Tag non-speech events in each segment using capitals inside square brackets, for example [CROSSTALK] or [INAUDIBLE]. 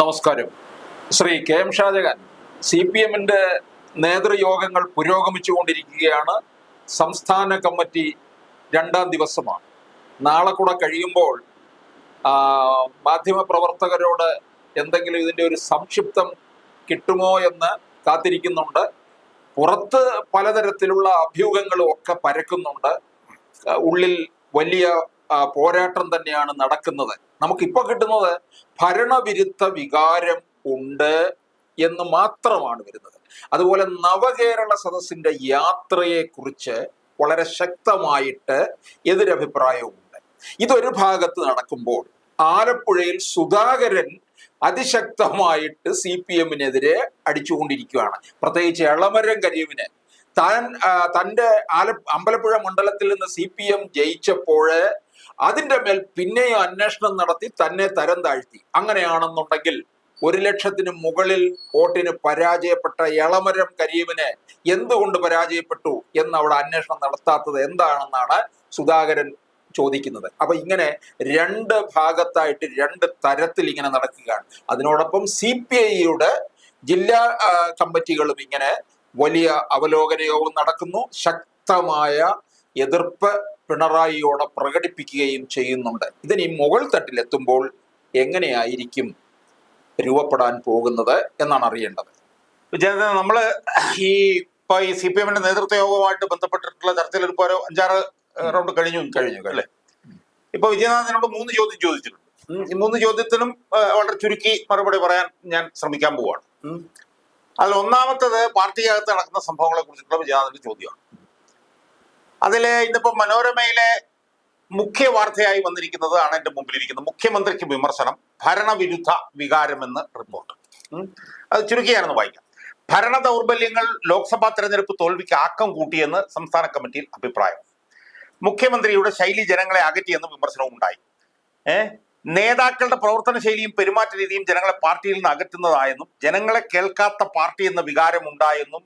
നമസ്കാരം. Shri K M Shajahan C P എമ്മിന്റെ നേതൃയോഗങ്ങൾ പുരോഗമിച്ചുകൊണ്ടിരിക്കുകയാണ്. സംസ്ഥാന കമ്മിറ്റി രണ്ടാം ദിവസമാണ്. നാളെ കൂടെ കഴിയുമ്പോൾ മാധ്യമ മാധ്യമപ്രവർത്തകരോട് എന്തെങ്കിലും ഇതിന്റെ ഒരു സംക്ഷിപ്തം കിട്ടുമോ എന്ന് കാത്തിരിക്കുന്നുണ്ട്. പുറത്ത് പലതരത്തിലുള്ള അഭ്യൂഹങ്ങളും ഒക്കെ പരക്കുന്നുണ്ട്. ഉള്ളിൽ വലിയ പോരാട്ടം തന്നെയാണ് നടക്കുന്നത്. നമുക്കിപ്പോ കിട്ടുന്നത് ഭരണവിരുദ്ധ വികാരം ഉണ്ട് എന്ന് മാത്രമാണ് വരുന്നത്. അതുപോലെ നവകേരള സദസ്സിന്റെ യാത്രയെ കുറിച്ച് വളരെ ശക്തമായിട്ട് എതിരഭിപ്രായവുമുണ്ട്. ഇതൊരു ഭാഗത്ത് നടക്കുമ്പോൾ ആലപ്പുഴയിൽ സുധാകരൻ അതിശക്തമായിട്ട് സി പി എമ്മിനെതിരെ അടിച്ചുകൊണ്ടിരിക്കുകയാണ്. പ്രത്യേകിച്ച് എളമരം കരീമിന്. താൻ തന്റെ ആല അമ്പലപ്പുഴ മണ്ഡലത്തിൽ നിന്ന് സി പി എം ജയിച്ചപ്പോൾ അതിന്റെ മേൽ പിന്നെയും അന്വേഷണം നടത്തി തന്നെ തരം താഴ്ത്തി. അങ്ങനെയാണെന്നുണ്ടെങ്കിൽ ഒരു ലക്ഷത്തിന് മുകളിൽ വോട്ടിന് പരാജയപ്പെട്ട എളമരം കരീമിനെ എന്തുകൊണ്ട് പരാജയപ്പെട്ടു എന്ന് അവിടെ അന്വേഷണം നടത്താത്തത് എന്താണെന്നാണ് സുധാകരൻ ചോദിക്കുന്നത്. അപ്പൊ ഇങ്ങനെ രണ്ട് ഭാഗത്തായിട്ട് രണ്ട് തരത്തിൽ ഇങ്ങനെ നടക്കുകയാണ്. അതിനോടൊപ്പം സി പി ഐയുടെ ജില്ലാ കമ്മിറ്റികളും ഇങ്ങനെ വലിയ അവലോകന യോഗം നടക്കുന്നു. ശക്തമായ എതിർപ്പ് പിണറായിയോട് പ്രകടിപ്പിക്കുകയും ചെയ്യുന്നുണ്ട്. ഇതിനി മുകൾ തട്ടിലെത്തുമ്പോൾ എങ്ങനെയായിരിക്കും രൂപപ്പെടാൻ പോകുന്നത് എന്നാണ് അറിയേണ്ടത്. വിജയനന്ദൻ നമ്മൾ ഈ ഇപ്പൊ ഈ സി പി എമ്മിന്റെ നേതൃത്വ യോഗവുമായിട്ട് ബന്ധപ്പെട്ടിട്ടുള്ള ചർച്ചയിൽ ഇപ്പോൾ ഒരു അഞ്ചാറ് റൗണ്ട് കഴിഞ്ഞു. കഴിഞ്ഞു. അല്ലേ? ഇപ്പൊ വിജയനാഥനോട് മൂന്ന് ചോദ്യം ചോദിച്ചിട്ടുണ്ട്. ഈ മൂന്ന് ചോദ്യത്തിനും വളരെ ചുരുക്കി മറുപടി പറയാൻ ഞാൻ ശ്രമിക്കാൻ പോവാണ്. അതിൽ ഒന്നാമത്തത് പാർട്ടിക്കകത്ത് നടക്കുന്ന സംഭവങ്ങളെ കുറിച്ചിട്ടുള്ള വിജയനാഥന്റെ ചോദ്യമാണ്. അതിൽ ഇന്നിപ്പോ മനോരമയിലെ മുഖ്യ വാർത്തയായി വന്നിരിക്കുന്നത് ആണ് എന്റെ മുമ്പിലിരിക്കുന്നത്. മുഖ്യമന്ത്രിക്ക് വിമർശനം ഭരണവിരുദ്ധ വികാരമെന്ന് റിപ്പോർട്ട് അത് ചുരുക്കിയായിരുന്നു വായിക്കാം. ഭരണ ദൗർബല്യങ്ങൾ ലോക്സഭാ തെരഞ്ഞെടുപ്പ് തോൽവിക്ക് ആക്കം കൂട്ടിയെന്ന് സംസ്ഥാന കമ്മിറ്റിയിൽ അഭിപ്രായം. മുഖ്യമന്ത്രിയുടെ ശൈലി ജനങ്ങളെ അകറ്റിയെന്ന് വിമർശനവും ഉണ്ടായി. ഏ? നേതാക്കളുടെ പ്രവർത്തന ശൈലിയും പെരുമാറ്റ രീതിയും ജനങ്ങളെ പാർട്ടിയിൽ നിന്ന് അകറ്റുന്നതായെന്നും ജനങ്ങളെ കേൾക്കാത്ത പാർട്ടി എന്ന വികാരം ഉണ്ടായെന്നും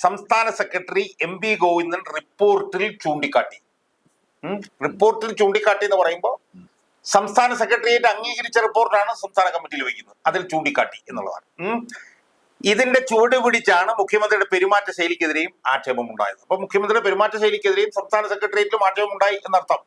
സംസ്ഥാന സെക്രട്ടറി എം വി ഗോവിന്ദൻ റിപ്പോർട്ടിൽ ചൂണ്ടിക്കാട്ടി. റിപ്പോർട്ടിൽ ചൂണ്ടിക്കാട്ടി എന്ന് പറയുമ്പോൾ സംസ്ഥാന സെക്രട്ടേറിയറ്റ് അംഗീകരിച്ച റിപ്പോർട്ടാണ് സംസ്ഥാന കമ്മിറ്റിയിൽ വയ്ക്കുന്നത്. അതിൽ ചൂണ്ടിക്കാട്ടി എന്നുള്ളതാണ്. ഇതിന്റെ ചുവട് പിടിച്ചാണ് മുഖ്യമന്ത്രിയുടെ പെരുമാറ്റ ശൈലിക്കെതിരെയും ആക്ഷേപം ഉണ്ടായത്. അപ്പൊ മുഖ്യമന്ത്രിയുടെ പെരുമാറ്റ ശൈലിക്കെതിരെയും സംസ്ഥാന സെക്രട്ടേറിയറ്റിലും ആക്ഷേപം ഉണ്ടായി എന്നർത്ഥം.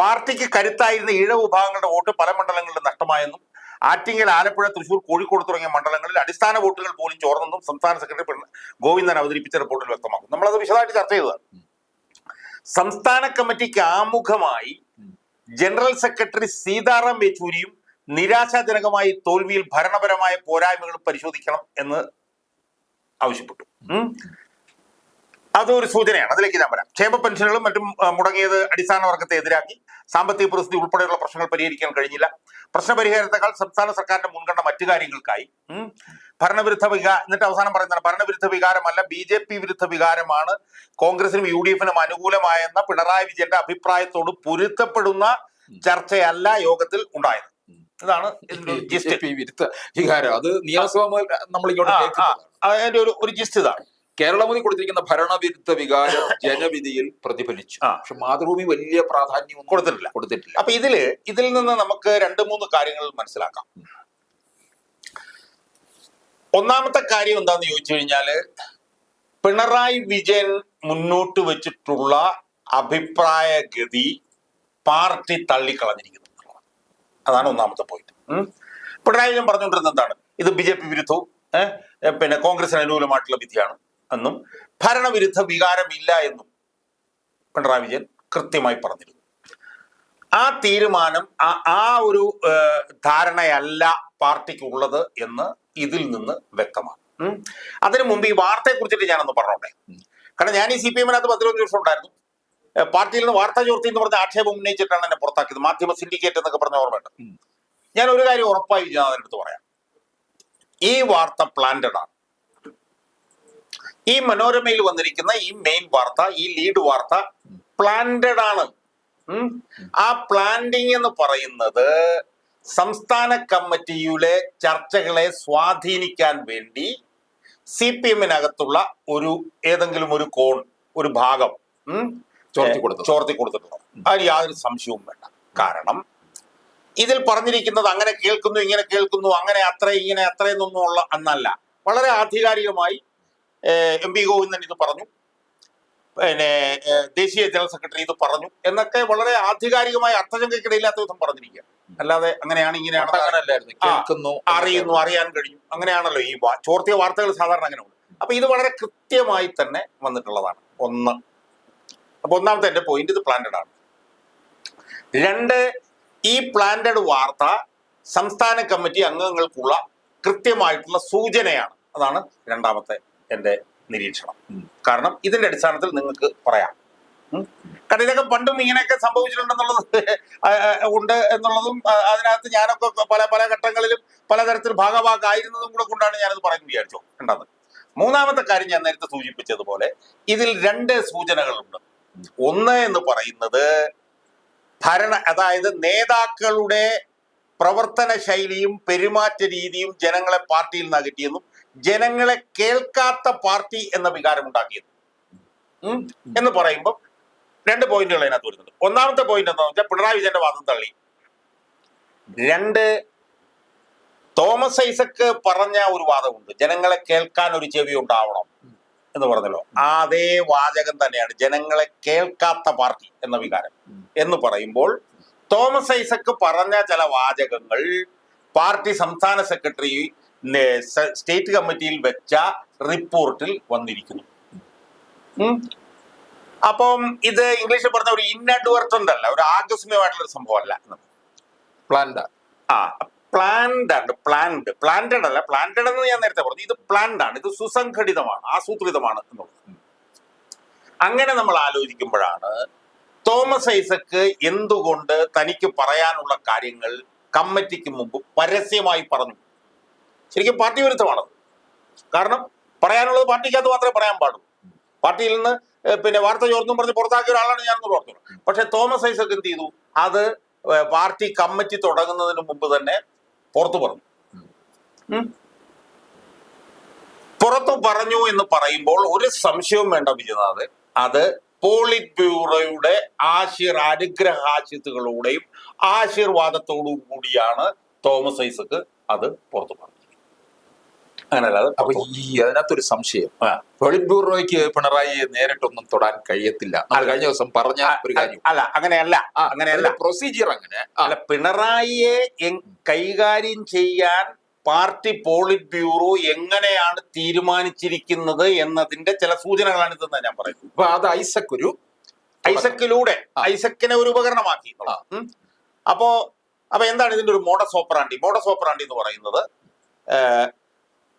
പാർട്ടിക്ക് കരുത്തായിരുന്ന ഇഴ വിഭാഗങ്ങളുടെ വോട്ട് പല മണ്ഡലങ്ങളിലും നഷ്ടമായെന്നും ആറ്റിങ്ങൽ ആലപ്പുഴ തൃശൂർ കോഴിക്കോട് തുടങ്ങിയ മണ്ഡലങ്ങളിൽ അടിസ്ഥാന വോട്ടുകൾ പോലും ചോർന്നെന്നും സംസ്ഥാന സെക്രട്ടറി ഗോവിന്ദൻ അവതരിപ്പിച്ച റിപ്പോർട്ടിൽ വ്യക്തമാക്കും നമ്മളത് വിശദമായിട്ട് ചർച്ച ചെയ്തതാണ് സംസ്ഥാന കമ്മിറ്റിക്ക് ആമുഖമായി ജനറൽ സെക്രട്ടറി സീതാറാം യെച്ചൂരിയും നിരാശാജനകമായി തോൽവിയിൽ ഭരണപരമായ പോരായ്മകൾ പരിശോധിക്കണം എന്ന് ആവശ്യപ്പെട്ടു. അതൊരു സൂചനയാണ്. അതിലേക്ക് ഞാൻ വരാം. ക്ഷേമ പെൻഷനുകളും മറ്റും മുടങ്ങിയത് അടിസ്ഥാന വർഗത്തെ എതിരാക്കി. സാമ്പത്തിക പ്രതിസന്ധി ഉൾപ്പെടെയുള്ള പ്രശ്നങ്ങൾ പരിഹരിക്കാൻ കഴിഞ്ഞില്ല. പ്രശ്നപരിഹാരത്തെക്കാൾ സംസ്ഥാന സർക്കാരിന്റെ മുൻഗണന മറ്റു കാര്യങ്ങൾക്കായി. ഭരണവിരുദ്ധ വികാരം എന്നിട്ട് അവസാനം പറയുന്നത് ഭരണവിരുദ്ധ വികാരമല്ല ബി ജെ പി വിരുദ്ധ വികാരമാണ്. കോൺഗ്രസിനും യു ഡി എഫിനും അനുകൂലമായെന്ന പിണറായി വിജയന്റെ അഭിപ്രായത്തോട് പൊരുത്തപ്പെടുന്ന ചർച്ചയല്ല യോഗത്തിൽ ഉണ്ടായത്. ഇതാണ് വിരുദ്ധ വികാരം. അത് നിയമസഭ നമ്മൾ ഇങ്ങോട്ട് അതിന്റെ ഒരു ഒരു ജിസ്റ്റ് ഇതാണ്. കേരളമതി കൊടുത്തിരിക്കുന്ന ഭരണവിരുദ്ധ വികാരം [LAUGHS] ജനവിധിയിൽ പ്രതിഫലിച്ചു. ആ. പക്ഷെ മാതൃഭൂമി വലിയ പ്രാധാന്യം കൊടുത്തിട്ടില്ല. കൊടുത്തിട്ടില്ല. അപ്പൊ ഇതിൽ ഇതിൽ നിന്ന് നമുക്ക് രണ്ട് മൂന്ന് കാര്യങ്ങൾ മനസ്സിലാക്കാം. ഒന്നാമത്തെ കാര്യം എന്താന്ന് ചോദിച്ചു കഴിഞ്ഞാൽ പിണറായി വിജയൻ മുന്നോട്ട് വെച്ചിട്ടുള്ള അഭിപ്രായ ഗതി പാർട്ടി തള്ളിക്കളഞ്ഞിരിക്കുന്നു. അതാണ് ഒന്നാമത്തെ പോയിന്റ് പിണറായി വിജയൻ പറഞ്ഞുകൊണ്ടിരുന്നത് എന്താണ്? ഇത് ബി ജെ പി വിരുദ്ധവും പിന്നെ കോൺഗ്രസിന് അനുകൂലമായിട്ടുള്ള വിധിയാണ്. എന്നും ഭരണവിരുദ്ധ വികാരമില്ല എന്നും പിണറായി വിജയൻ കൃത്യമായി പറഞ്ഞിരുന്നു. ആ തീരുമാനം ആ- ആ ഒരു ധാരണയല്ല പാർട്ടിക്കുള്ളത് എന്ന് ഇതിൽ നിന്ന് വ്യക്തമാണ്. അതിനു മുമ്പ് ഈ വാർത്തയെ കുറിച്ചിട്ട് ഞാനൊന്ന് പറഞ്ഞോട്ടെ. കാരണം ഞാൻ ഈ സി പി എമ്മിനകത്ത് പത്തിരുപത് ദിവസം ഉണ്ടായിരുന്നു. പാർട്ടിയിൽ നിന്ന് വാർത്താ ചോർത്തി എന്ന് പറഞ്ഞ ആക്ഷേപം ഉന്നയിച്ചിട്ടാണ് എന്നെ പുറത്താക്കിയത്. മാധ്യമ സിൻഡിക്കേറ്റ് എന്നൊക്കെ പറഞ്ഞ ഓർമ്മയുണ്ട്. ഞാൻ ഒരു കാര്യം ഉറപ്പായി ഞാൻ അടുത്ത് പറയാം. ഈ വാർത്ത പ്ലാന്റഡ് ആണ് ഈ മനോരമയിൽ വന്നിരിക്കുന്ന ഈ മെയിൻ വാർത്ത ഈ ലീഡ് വാർത്ത പ്ലാന്റഡ് ആണ്. ആ പ്ലാന്റിംഗ് എന്ന് പറയുന്നത് സംസ്ഥാന കമ്മിറ്റിയിലെ ചർച്ചകളെ സ്വാധീനിക്കാൻ വേണ്ടി സി പി എമ്മിനകത്തുള്ള ഒരു ഏതെങ്കിലും ഒരു കോൺ ഒരു ഭാഗം ചോർത്തി കൊടുത്തിട്ടുണ്ട്. അതിന് യാതൊരു സംശയവും വേണ്ട. കാരണം ഇതിൽ പറഞ്ഞിരിക്കുന്നത് അങ്ങനെ കേൾക്കുന്നു ഇങ്ങനെ കേൾക്കുന്നു അങ്ങനെ അത്ര ഇങ്ങനെ അത്രയെന്നൊന്നും ഉള്ള എന്നല്ല വളരെ ആധികാരികമായി എം പി ഗോവിന്ദൻ ഇത് പറഞ്ഞു. പിന്നെ ദേശീയ ജനറൽ സെക്രട്ടറി ഇത് പറഞ്ഞു. എന്നൊക്കെ വളരെ ആധികാരികമായ അർത്ഥശങ്കയ്ക്കിടയില്ലാത്ത വിധം പറഞ്ഞിരിക്കുക. അല്ലാതെ അങ്ങനെയാണ് ഇങ്ങനെയാണ് കേൾക്കുന്നു അറിയുന്നു അറിയാൻ കഴിയും. അങ്ങനെയാണല്ലോ ഈ ചോർത്തിയ വാർത്തകൾ സാധാരണ അങ്ങനെ ഉണ്ട് അപ്പൊ ഇത് വളരെ കൃത്യമായി തന്നെ വന്നിട്ടുള്ളതാണ്. ഒന്ന്. അപ്പൊ ഒന്നാമത്തെ എന്റെ പോയിന്റ് ഇത് പ്ലാന്റഡ് ആണ്. രണ്ട് ഈ പ്ലാന്റഡ് വാർത്ത സംസ്ഥാന കമ്മിറ്റി അംഗങ്ങൾക്കുള്ള കൃത്യമായിട്ടുള്ള സൂചനയാണ്. അതാണ് രണ്ടാമത്തെ എന്റെ നിരീക്ഷണം. കാരണം ഇതിന്റെ അടിസ്ഥാനത്തിൽ നിങ്ങൾക്ക് പറയാം. കടയിലൊക്കെ കാരണം ഇതൊക്കെ പണ്ടും ഇങ്ങനെയൊക്കെ സംഭവിച്ചിട്ടുണ്ടെന്നുള്ളത് ഉണ്ട് എന്നുള്ളതും അതിനകത്ത് ഞാനൊക്കെ പല പല ഘട്ടങ്ങളിലും പലതരത്തിൽ ഭാഗഭാഗമായിരുന്നതും കൂടെ കൊണ്ടാണ് ഞാനത് പറയുന്നത് വിചാരിച്ചു. കണ്ടത്? മൂന്നാമത്തെ കാര്യം ഞാൻ നേരത്തെ സൂചിപ്പിച്ചതുപോലെ ഇതിൽ രണ്ട് സൂചനകളുണ്ട്. ഒന്ന് എന്ന് പറയുന്നത് ഭരണ അതായത് നേതാക്കളുടെ പ്രവർത്തന ശൈലിയും പെരുമാറ്റ രീതിയും ജനങ്ങളെ പാർട്ടിയിൽ നിന്ന് അകറ്റിയെന്നും ജനങ്ങളെ കേൾക്കാത്ത പാർട്ടി എന്ന വികാരം ഉണ്ടാക്കിയത് എന്ന് പറയുമ്പോൾ രണ്ട് പോയിന്റുകൾ അതിനകത്ത് വരുന്നുണ്ട്. ഒന്നാമത്തെ പോയിന്റ് എന്താണെന്ന് വെച്ചാൽ പിണറായി വിജയന്റെ വാദം തള്ളി. രണ്ട് തോമസ് ഐസക്ക് പറഞ്ഞ ഒരു വാദമുണ്ട്. ജനങ്ങളെ കേൾക്കാൻ ഒരു ചെവി ഉണ്ടാവണം എന്ന് പറഞ്ഞല്ലോ. അതേ വാചകം തന്നെയാണ് ജനങ്ങളെ കേൾക്കാത്ത പാർട്ടി എന്ന വികാരം എന്ന് പറയുമ്പോൾ തോമസ് ഐസക്ക് പറഞ്ഞ ചില വാചകങ്ങൾ പാർട്ടി സംസ്ഥാന സെക്രട്ടറി സ്റ്റേറ്റ് കമ്മിറ്റിയിൽ വെച്ച റിപ്പോർട്ടിൽ വന്നിരിക്കുന്നു. അപ്പം ഇത് ഇംഗ്ലീഷിൽ പറഞ്ഞ ഒരു ഇൻഅഡ്വർട്ടന്റ് അല്ല ഒരു ആകസ്മികമായിട്ടുള്ള ഒരു സംഭവമല്ല. പ്ലാൻഡ ആ. പ്ലാൻഡ് ആണ് പ്ലാൻഡ് പ്ലാന്റഡ് അല്ല പ്ലാന്റഡ് എന്ന് ഞാൻ നേരത്തെ പറഞ്ഞു. ഇത് പ്ലാൻഡ് ആണ് ഇത് സുസംഘടിതമാണ് ആസൂത്രിതമാണ് എന്നുള്ളത്. അങ്ങനെ നമ്മൾ ആലോചിക്കുമ്പോഴാണ് തോമസ് ഐസക്ക് എന്തുകൊണ്ട് തനിക്ക് പറയാനുള്ള കാര്യങ്ങൾ കമ്മിറ്റിക്ക് മുമ്പ് പരസ്യമായി പറഞ്ഞു. ശരിക്കും പാർട്ടി വിരുദ്ധമാണ്. കാരണം പറയാനുള്ളത് പാർട്ടിക്കകത്ത് മാത്രമേ പറയാൻ പാടുള്ളൂ. പാർട്ടിയിൽ നിന്ന് പിന്നെ വാർത്ത ചോർന്നും പറഞ്ഞ് പുറത്താക്കിയ ഒരാളാണ് ഞാൻ പറഞ്ഞു പക്ഷെ തോമസ് ഐസക് എന്ത് ചെയ്തു? അത് പാർട്ടി കമ്മിറ്റി തുടങ്ങുന്നതിന് മുമ്പ് തന്നെ പുറത്തു പറഞ്ഞു. പുറത്തു പറഞ്ഞു എന്ന് പറയുമ്പോൾ ഒരു സംശയവും വേണ്ട വിജയനാഥ് അത് പോളിറ്റ് ബ്യൂറോയുടെ ആശീർ അനുഗ്രഹാശിത്തുകളുടെയും ആശീർവാദത്തോടും കൂടിയാണ് തോമസ് ഐസക്ക് അത് പുറത്തു പറഞ്ഞത്. അങ്ങനല്ലാതെ അപ്പൊ ഈ അതിനകത്തൊരു സംശയം. പൊളിറ്റ് ബ്യൂറോയ്ക്ക് പിണറായി നേരിട്ടൊന്നും തൊടാൻ കഴിയത്തില്ല. കഴിഞ്ഞ ദിവസം പറഞ്ഞ ഒരു കാര്യം. അല്ല അങ്ങനെയല്ല അങ്ങനെയല്ല. പ്രൊസീജിയർ അങ്ങനെ. അല്ല പിണറായിയെ കൈകാര്യം ചെയ്യാൻ പാർട്ടി പോളിറ്റ് ബ്യൂറോ എങ്ങനെയാണ് തീരുമാനിച്ചിരിക്കുന്നത് എന്നതിന്റെ ചില സൂചനകളാണ് ഇതെന്ന് ഞാൻ പറയുന്നത്. അപ്പൊ അത് ഐസക് ഒരു ഐസക്കിലൂടെ. ഐസക്കിനെ ഒരു ഉപകരണമാക്കി. അപ്പോ അപ്പൊ എന്താണ് ഇതിന്റെ ഒരു മോഡസ് ഓപ്പറാണ്ടി മോഡസ് ഓപ്പറാണ്ടി എന്ന് പറയുന്നത്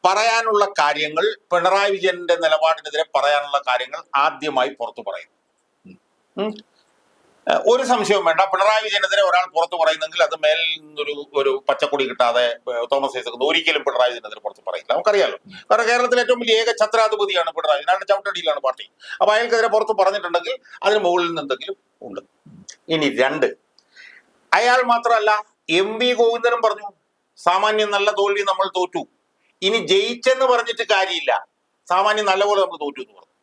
പറയാനുള്ള കാര്യങ്ങൾ പിണറായി വിജയന്റെ നിലപാടിനെതിരെ പറയാനുള്ള കാര്യങ്ങൾ ആദ്യമായി പുറത്തു പറയും. ഒരു സംശയവും വേണ്ട. പിണറായി വിജയനെതിരെ ഒരാൾ പുറത്തു പറയുന്നെങ്കിൽ അത് മേലിൽ നിന്നൊരു ഒരു പച്ചക്കൊടി കിട്ടാതെ തോമസ് ഐസക് ഒരിക്കലും പിണറായി വിജയനെതിരെ പുറത്ത് പറയില്ല. നമുക്കറിയാലോ. കാരണം കേരളത്തിലെ ഏറ്റവും വലിയ ഏക ഛത്രാധിപതിയാണ് പിണറായി വിജയൻ. ചവിട്ടടിയിലാണ് പാർട്ടി. അപ്പൊ അയാൾക്കെതിരെ പുറത്ത് പറഞ്ഞിട്ടുണ്ടെങ്കിൽ അതിന് മുകളിൽ നിന്ന് എന്തെങ്കിലും ഉണ്ട്. ഇനി രണ്ട്. അയാൾ മാത്രമല്ല എം വി ഗോവിന്ദനും പറഞ്ഞു സാമാന്യം നല്ല തോൽവി നമ്മൾ തോറ്റു. ഇനി ജയിച്ചെന്ന് പറഞ്ഞിട്ട് കാര്യമില്ല. സാമാന്യം നല്ലപോലെ നമ്മൾ തോറ്റു എന്ന് പറഞ്ഞു.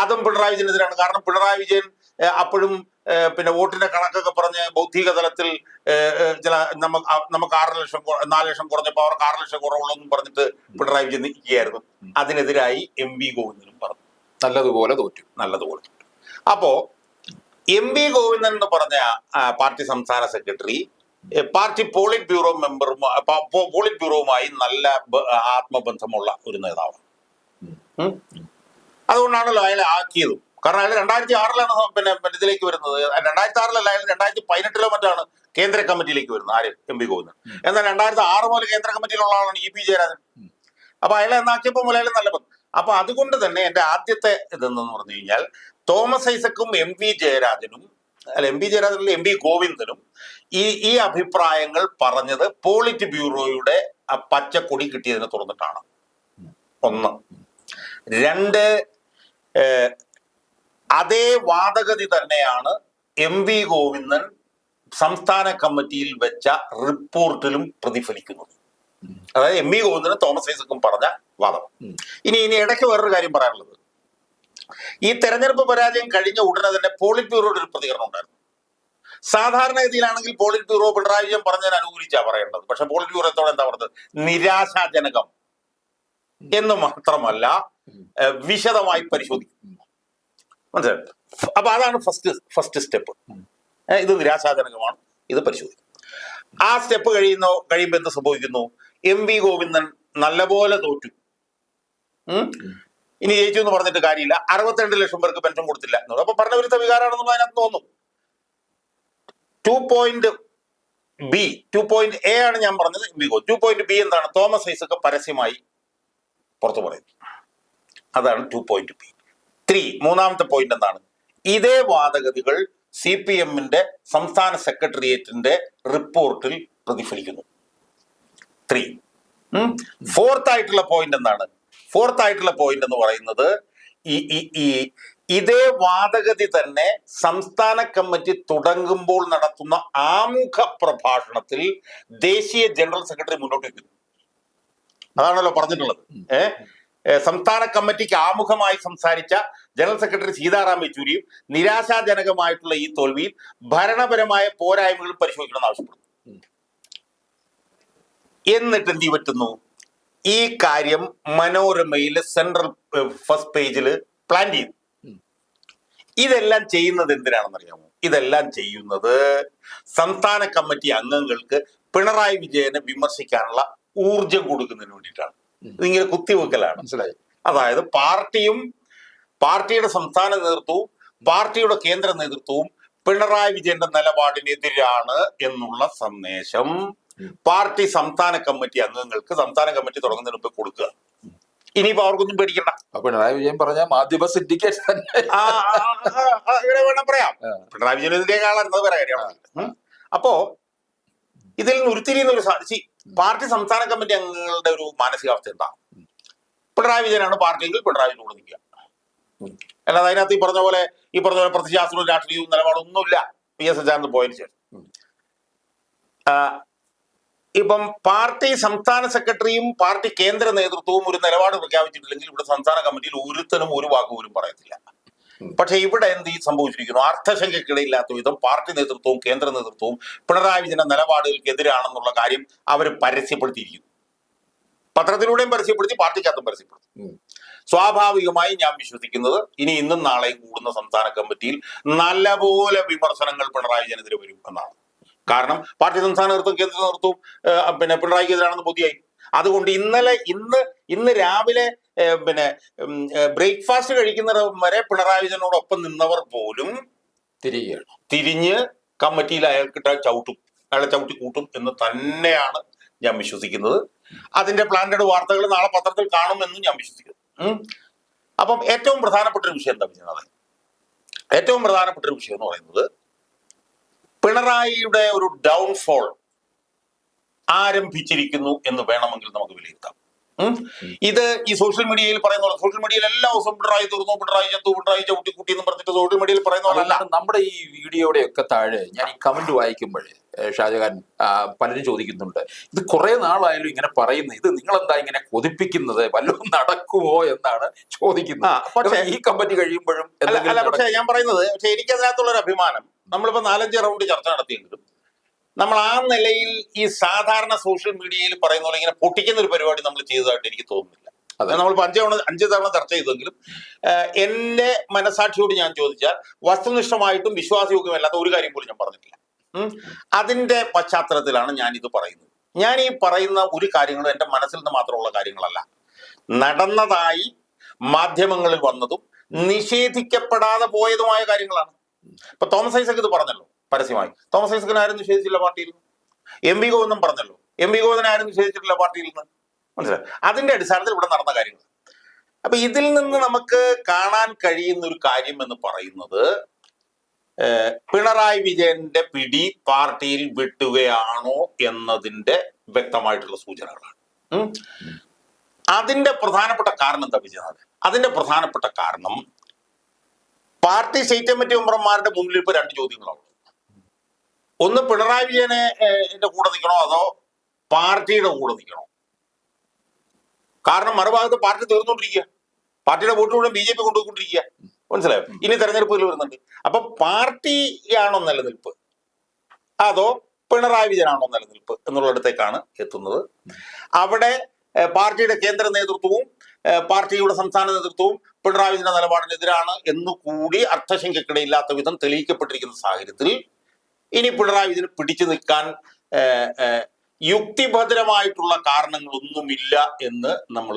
അതും പിണറായി വിജയനെതിരാണ് കാരണം പിണറായി വിജയൻ അപ്പോഴും പിന്നെ വോട്ടിന്റെ കണക്കൊക്കെ പറഞ്ഞ് ബൗദ്ധിക തലത്തിൽ ചില നമുക്ക് നമുക്ക് ആറ് ലക്ഷം നാല് ലക്ഷം കുറഞ്ഞപ്പോൾ അവർക്ക് ആറ് ലക്ഷം കുറവുള്ളെന്നും പറഞ്ഞിട്ട് പിണറായി വിജയൻ നിൽക്കുകയായിരുന്നു. അതിനെതിരായി എം വി ഗോവിന്ദനും പറഞ്ഞു. നല്ലതുപോലെ തോറ്റു. നല്ലതുപോലെ അപ്പോ എം വി ഗോവിന്ദൻ എന്ന് പറഞ്ഞ പാർട്ടി സംസ്ഥാന സെക്രട്ടറി പാർട്ടി പോളിറ്റ് ബ്യൂറോ മെമ്പറും പോളിറ്റ് ബ്യൂറോവുമായി നല്ല ആത്മബന്ധമുള്ള ഒരു നേതാവ്. അതുകൊണ്ടാണല്ലോ അയാളെ ആക്കിയതും. കാരണം അയാൾ രണ്ടായിരത്തി ആറിലാണ് പിന്നെ ഇതിലേക്ക് വരുന്നത്. രണ്ടായിരത്തി ആറിലല്ല അയാൾ രണ്ടായിരത്തി പതിനെട്ടിലോ മറ്റാണ് കേന്ദ്ര കമ്മിറ്റിയിലേക്ക് വരുന്നത് ആര്? M P Govindan. എന്നാൽ രണ്ടായിരത്തി ആറ് മുതൽ കേന്ദ്ര കമ്മിറ്റിയിലുള്ള ആളാണ് ഇ പി ജയരാജൻ. അപ്പൊ അയാളെ എന്നാക്കിയപ്പോൾ മുതൽ നല്ല ബന്ധം അപ്പൊ അതുകൊണ്ട് തന്നെ എന്റെ ആദ്യത്തെ ഇതെന്ന് പറഞ്ഞു കഴിഞ്ഞാൽ തോമസ് ഐസക്കും എം വി ജയരാജനും അല്ല എം പി ജയരാജനും എം പി ഗോവിന്ദനും ഈ ഈ അഭിപ്രായങ്ങൾ പറഞ്ഞത് പോളിറ്റ് ബ്യൂറോയുടെ പച്ചക്കൊടി കിട്ടിയതിനെ തുറന്നിട്ടാണ്. ഒന്ന്. രണ്ട് അതേ വാദഗതി തന്നെയാണ് എം വി ഗോവിന്ദൻ സംസ്ഥാന കമ്മിറ്റിയിൽ വെച്ച റിപ്പോർട്ടിലും പ്രതിഫലിക്കുന്നത്. അതായത് എം വി ഗോവിന്ദനും തോമസ് ഐസക്കും പറഞ്ഞ വാദം. ഇനി ഇനി ഇടയ്ക്ക് വേറൊരു കാര്യം പറയാനുള്ളത്. ഈ തെരഞ്ഞെടുപ്പ് പരാജയം കഴിഞ്ഞ ഉടനെ തന്നെ പോളിറ്റ് ബ്യൂറോയുടെ ഒരു പ്രതികരണം സാധാരണഗതിയിലാണെങ്കിൽ പോളിറ്റ് ബ്യൂറോ പിണറായി വിജയൻ പറഞ്ഞതിന് അനുകൂലിച്ചാ പറയേണ്ടത്. പക്ഷെ പോളിറ്റ് ബ്യൂറോ എത്തോടെ എന്താ പറഞ്ഞത്? നിരാശാജനകം എന്ന് മാത്രമല്ല വിശദമായി പരിശോധിക്കും മനസ്സിലായി? അപ്പൊ അതാണ് ഫസ്റ്റ് ഫസ്റ്റ് സ്റ്റെപ്പ് ഇത് നിരാശാജനകമാണ്. ഇത് പരിശോധിക്കും. ആ സ്റ്റെപ്പ് കഴിയുന്നോ കഴിയുമ്പോൾ എന്ത് സംഭവിക്കുന്നു? എം വി ഗോവിന്ദൻ നല്ലപോലെ തോറ്റു. ഇനി ജയിച്ചു എന്ന് പറഞ്ഞിട്ട് കാര്യമില്ല. അറുപത്തിരണ്ട് ലക്ഷം പേർക്ക് പെൻഷൻ കൊടുത്തില്ല എന്നുള്ളത് അപ്പൊ ഭരണവിരുദ്ധ വികാരമാണെന്ന് അതിനകത്ത് തോന്നും. Two point B two point A ആണ് ഞാൻ പറഞ്ഞത്. ഇൻഡിഗോ ടു പോയിന്റ് ബി എന്താണ്? തോമസ് ഐസക്ക് പരസ്യമായി പുറത്തു പറയുന്നു അതാണ് ടു പോയിന്റ് ബി ത്രീ മൂന്നാമത്തെ പോയിന്റ് എന്താണ്? ഇതേ വാദഗതികൾ സി പി എമ്മിന്റെ സംസ്ഥാന സെക്രട്ടേറിയറ്റിന്റെ റിപ്പോർട്ടിൽ പ്രതിഫലിക്കുന്നു. ത്രീ ഫോർത്ത് ആയിട്ടുള്ള പോയിന്റ് എന്താണ്? ഫോർത്ത് ആയിട്ടുള്ള പോയിന്റ് എന്ന് പറയുന്നത് ഈ ഈ ഇതേ വാദഗതി തന്നെ സംസ്ഥാന കമ്മിറ്റി തുടങ്ങുമ്പോൾ നടത്തുന്ന ആമുഖ പ്രഭാഷണത്തിൽ ദേശീയ ജനറൽ സെക്രട്ടറി മുന്നോട്ട് വയ്ക്കുന്നു. അതാണല്ലോ പറഞ്ഞിട്ടുള്ളത്. സംസ്ഥാന കമ്മിറ്റിക്ക് ആമുഖമായി സംസാരിച്ച ജനറൽ സെക്രട്ടറി സീതാറാം യെച്ചൂരിയും നിരാശാജനകമായിട്ടുള്ള ഈ തോൽവിയിൽ ഭരണപരമായ പോരായ്മകൾ പരിശോധിക്കണമെന്ന് ആവശ്യപ്പെടുന്നു. എന്നിട്ട് എന്ത് പറ്റുന്നു? ഈ കാര്യം മനോരമയിൽ സെൻട്രൽ ഫസ്റ്റ് പേജിൽ പ്ലാൻ ചെയ്തു ഇതെല്ലാം ചെയ്യുന്നത് എന്തിനാണെന്നറിയാമോ? ഇതെല്ലാം ചെയ്യുന്നത് സംസ്ഥാന കമ്മിറ്റി അംഗങ്ങൾക്ക് പിണറായി വിജയനെ വിമർശിക്കാനുള്ള ഊർജം കൊടുക്കുന്നതിന് വേണ്ടിയിട്ടാണ്. ഇതിങ്ങനെ കുത്തിവെക്കലാണ്. മനസ്സിലായി. അതായത് പാർട്ടിയും പാർട്ടിയുടെ സംസ്ഥാന നേതൃത്വവും പാർട്ടിയുടെ കേന്ദ്ര നേതൃത്വവും പിണറായി വിജയന്റെ നിലപാടിനെതിരാണ് എന്നുള്ള സന്ദേശം പാർട്ടി സംസ്ഥാന കമ്മിറ്റി അംഗങ്ങൾക്ക് സംസ്ഥാന കമ്മിറ്റി തുടങ്ങുന്നതിന് മുമ്പ് കൊടുക്കുക. ഇനിയിപ്പോ അവർക്കൊന്നും പേടിക്കണ്ട. പിണറായി വിജയൻ പറഞ്ഞ മാധ്യമ സിൻഡിക്കേറ്റ് തന്നെ. ഇവിടെ വേണം പറയാം. പിണറായി വിജയൻ ഇതിന്റെ ആളായിരുന്നത് കാര്യമാണ്. അപ്പോ ഇതിൽ നിന്ന് ഉരുത്തിരിയുന്ന ഒരു സാധിച്ച് പാർട്ടി സംസ്ഥാന കമ്മിറ്റി അംഗങ്ങളുടെ ഒരു മാനസികാവസ്ഥ എന്താ? പിണറായി വിജയനാണ് പാർട്ടിയെങ്കിൽ പിണറായി വിജയനോട് നിൽക്കുക. അല്ലാതെ അതിനകത്ത് ഈ പറഞ്ഞ പോലെ ഈ പറഞ്ഞ പോലെ പ്രതിശാസ്ത്രവും രാഷ്ട്രീയവും നിലപാടൊന്നുമില്ല പി എസ് അച്ചാറിന് പോയതിനു ശേഷം. ഇപ്പം പാർട്ടി സംസ്ഥാന സെക്രട്ടറിയും പാർട്ടി കേന്ദ്ര നേതൃത്വവും ഒരു നിലപാട് പ്രഖ്യാപിച്ചിട്ടില്ലെങ്കിൽ ഇവിടെ സംസ്ഥാന കമ്മിറ്റിയിൽ ഒരുത്തനും ഒരു വാക്ക് പോലും പറയത്തില്ല. പക്ഷെ ഇവിടെ എന്ത് ഈ സംഭവിച്ചിരിക്കുന്നു? അർത്ഥശങ്കയ്ക്കിടയില്ലാത്ത വിധം പാർട്ടി നേതൃത്വവും കേന്ദ്ര നേതൃത്വവും പിണറായി വിജയന്റെ നിലപാടുകൾക്കെതിരാണെന്നുള്ള കാര്യം അവർ പരസ്യപ്പെടുത്തിയിരിക്കുന്നു. പത്രത്തിലൂടെയും പരസ്യപ്പെടുത്തി പാർട്ടിക്കകത്തും പരസ്യപ്പെടുത്തി. സ്വാഭാവികമായി ഞാൻ വിശ്വസിക്കുന്നത് ഇനി ഇന്നും നാളെയും കൂടുന്ന സംസ്ഥാന കമ്മിറ്റിയിൽ നല്ലപോലെ വിമർശനങ്ങൾ പിണറായി വിജയനെതിരെ വരും എന്നാണ്. കാരണം പാർട്ടി സംസ്ഥാന നേതൃത്വം കേന്ദ്ര നേതൃത്വവും പിന്നെ പിണറായിക്ക് എതിരാണെന്ന് ബോധ്യമായി അതുകൊണ്ട് ഇന്നലെ ഇന്ന് ഇന്ന് രാവിലെ പിന്നെ ബ്രേക്ക്ഫാസ്റ്റ് കഴിക്കുന്നത് വരെ പിണറായി വിജയനോടൊപ്പം നിന്നവർ പോലും തിരികെയാണ് തിരിഞ്ഞ് കമ്മിറ്റിയിൽ അയാൾക്കിട്ട ചവിട്ടും അയാളെ ചവിട്ടി കൂട്ടും എന്ന് തന്നെയാണ് ഞാൻ വിശ്വസിക്കുന്നത്. അതിന്റെ പ്ലാന്റഡ് വാർത്തകൾ നാളെ പത്രത്തിൽ കാണുമെന്നും ഞാൻ വിശ്വസിക്കുന്നു. അപ്പം ഏറ്റവും പ്രധാനപ്പെട്ട ഒരു വിഷയം എന്താ വിജയനാഥൻ ഏറ്റവും പ്രധാനപ്പെട്ട ഒരു വിഷയം എന്ന് പറയുന്നത് പിണറായിയുടെ ഒരു ഡൗൺഫോൾ ആരംഭിച്ചിരിക്കുന്നു എന്ന് വേണമെങ്കിൽ നമുക്ക് വിലയിരുത്താം. ഇത് ഈ സോഷ്യൽ മീഡിയയിൽ പറയുന്ന പോലെ സോഷ്യൽ മീഡിയയിൽ എല്ലാ ദിവസവും പിണറായി തീർന്നു പിണറായി ചത്തു പിണറായി ചവിട്ടി കുട്ടി എന്ന് പറഞ്ഞിട്ട് സോഷ്യൽ മീഡിയയിൽ പറയുന്ന പോലെ അല്ല നമ്മുടെ ഈ വീഡിയോയുടെ ഒക്കെ താഴെ ഞാൻ ഈ കമന്റ് വായിക്കുമ്പോൾ ഷാജഹാൻ പലരും ചോദിക്കുന്നുണ്ട്. ഇത് കുറെ നാളായാലും ഇങ്ങനെ പറയുന്നത് ഇത് നിങ്ങൾ എന്താ ഇങ്ങനെ കൊതിപ്പിക്കുന്നത്? വല്ലതും നടക്കുമോ എന്നാണ് ചോദിക്കുന്നത്. പക്ഷേ- ഈ കമ്പനി കഴിയുമ്പോഴും അല്ല പക്ഷേ ഞാൻ പറയുന്നത് പക്ഷെ എനിക്ക് അതിനകത്തുള്ള ഒരു അഭിമാനം. നമ്മളിപ്പോ നാലഞ്ച് റൗണ്ട് ചർച്ച നടത്തിയെങ്കിലും നമ്മൾ ആ നിലയിൽ ഈ സാധാരണ സോഷ്യൽ മീഡിയയിൽ പറയുന്ന പോലെ ഇങ്ങനെ പൊട്ടിക്കുന്ന ഒരു പരിപാടി നമ്മൾ ചെയ്തതായിട്ട് എനിക്ക് തോന്നുന്നില്ല. അതെ. നമ്മളിപ്പോ അഞ്ച് തവണ അഞ്ച് തവണ ചർച്ച ചെയ്തെങ്കിലും എന്റെ മനസാക്ഷിയോട് ഞാൻ ചോദിച്ചാൽ വസ്തുനിഷ്ഠമായിട്ടും വിശ്വാസയോഗ്യമല്ലാത്ത ഒരു കാര്യം പോലും ഞാൻ പറഞ്ഞിട്ടില്ല. അതിന്റെ പശ്ചാത്തലത്തിലാണ് ഞാൻ ഇത് പറയുന്നത്. ഞാൻ ഈ പറയുന്ന ഒരു കാര്യങ്ങളും എന്റെ മനസ്സിൽ നിന്ന് മാത്രമുള്ള കാര്യങ്ങളല്ല. നടന്നതായി മാധ്യമങ്ങളിൽ വന്നതും നിഷേധിക്കപ്പെടാതെ പോയതുമായ കാര്യങ്ങളാണ്. ഇപ്പൊ തോമസ് ഐസക് ഇത് പറഞ്ഞല്ലോ. പരസ്യമായി. തോമസ് ഐസക്കൻ ആരും നിഷേധിച്ചില്ല പാർട്ടിയിൽ? എം വി ഗോവിന്ദൻ പറഞ്ഞല്ലോ. എം വി ഗോവിന്ദൻ ആരും നിഷേധിച്ചിട്ടില്ല പാർട്ടിയിൽ നിന്ന് മനസ്സിലായി? അതിന്റെ അടിസ്ഥാനത്തിൽ ഇവിടെ നടന്ന കാര്യങ്ങൾ. അപ്പൊ ഇതിൽ നിന്ന് നമുക്ക് കാണാൻ കഴിയുന്ന ഒരു കാര്യം എന്ന് പറയുന്നത് പിണറായി വിജയന്റെ പിടി പാർട്ടിയിൽ വിട്ടുകയാണോ എന്നതിന്റെ വ്യക്തമായിട്ടുള്ള സൂചനകളാണ്. അതിന്റെ പ്രധാനപ്പെട്ട കാരണം എന്താ വിജയനാഥ് അതിന്റെ പ്രധാനപ്പെട്ട കാരണം പാർട്ടി സ്റ്റേറ്റ് കമ്മിറ്റി മെമ്പർമാരുടെ മുന്നിൽ ഇപ്പൊ രണ്ട് ചോദ്യങ്ങളാണ്. ഒന്ന് പിണറായി വിജയനെ കൂടെ നിൽക്കണോ അതോ പാർട്ടിയുടെ കൂടെ നിൽക്കണോ? കാരണം മറുഭാഗത്ത് പാർട്ടി തീർന്നുകൊണ്ടിരിക്കുക. പാർട്ടിയുടെ വോട്ട് മുഴുവൻ ബി ജെ പി കൊണ്ടുപോയിക്കൊണ്ടിരിക്കുക. മനസ്സിലായോ? ഇനി തെരഞ്ഞെടുപ്പുകൾ വരുന്നുണ്ട്. അപ്പൊ പാർട്ടിയാണോ നിലനിൽപ്പ്? അതോ പിണറായി വിജയനാണോ നിലനിൽപ്പ് എന്നുള്ളിടത്തേക്കാണ് എത്തുന്നത്. അവിടെ പാർട്ടിയുടെ കേന്ദ്ര നേതൃത്വവും പാർട്ടിയുടെ സംസ്ഥാന നേതൃത്വവും പിണറായി വിജയന്റെ നിലപാടിനെതിരാണ് എന്ന് കൂടി വിധം തെളിയിക്കപ്പെട്ടിരിക്കുന്ന സാഹചര്യത്തിൽ ഇനി പിണറായി ഇതിന് പിടിച്ചു നിൽക്കാൻ യുക്തിഭദ്രമായിട്ടുള്ള കാരണങ്ങളൊന്നുമില്ല എന്ന് നമ്മൾ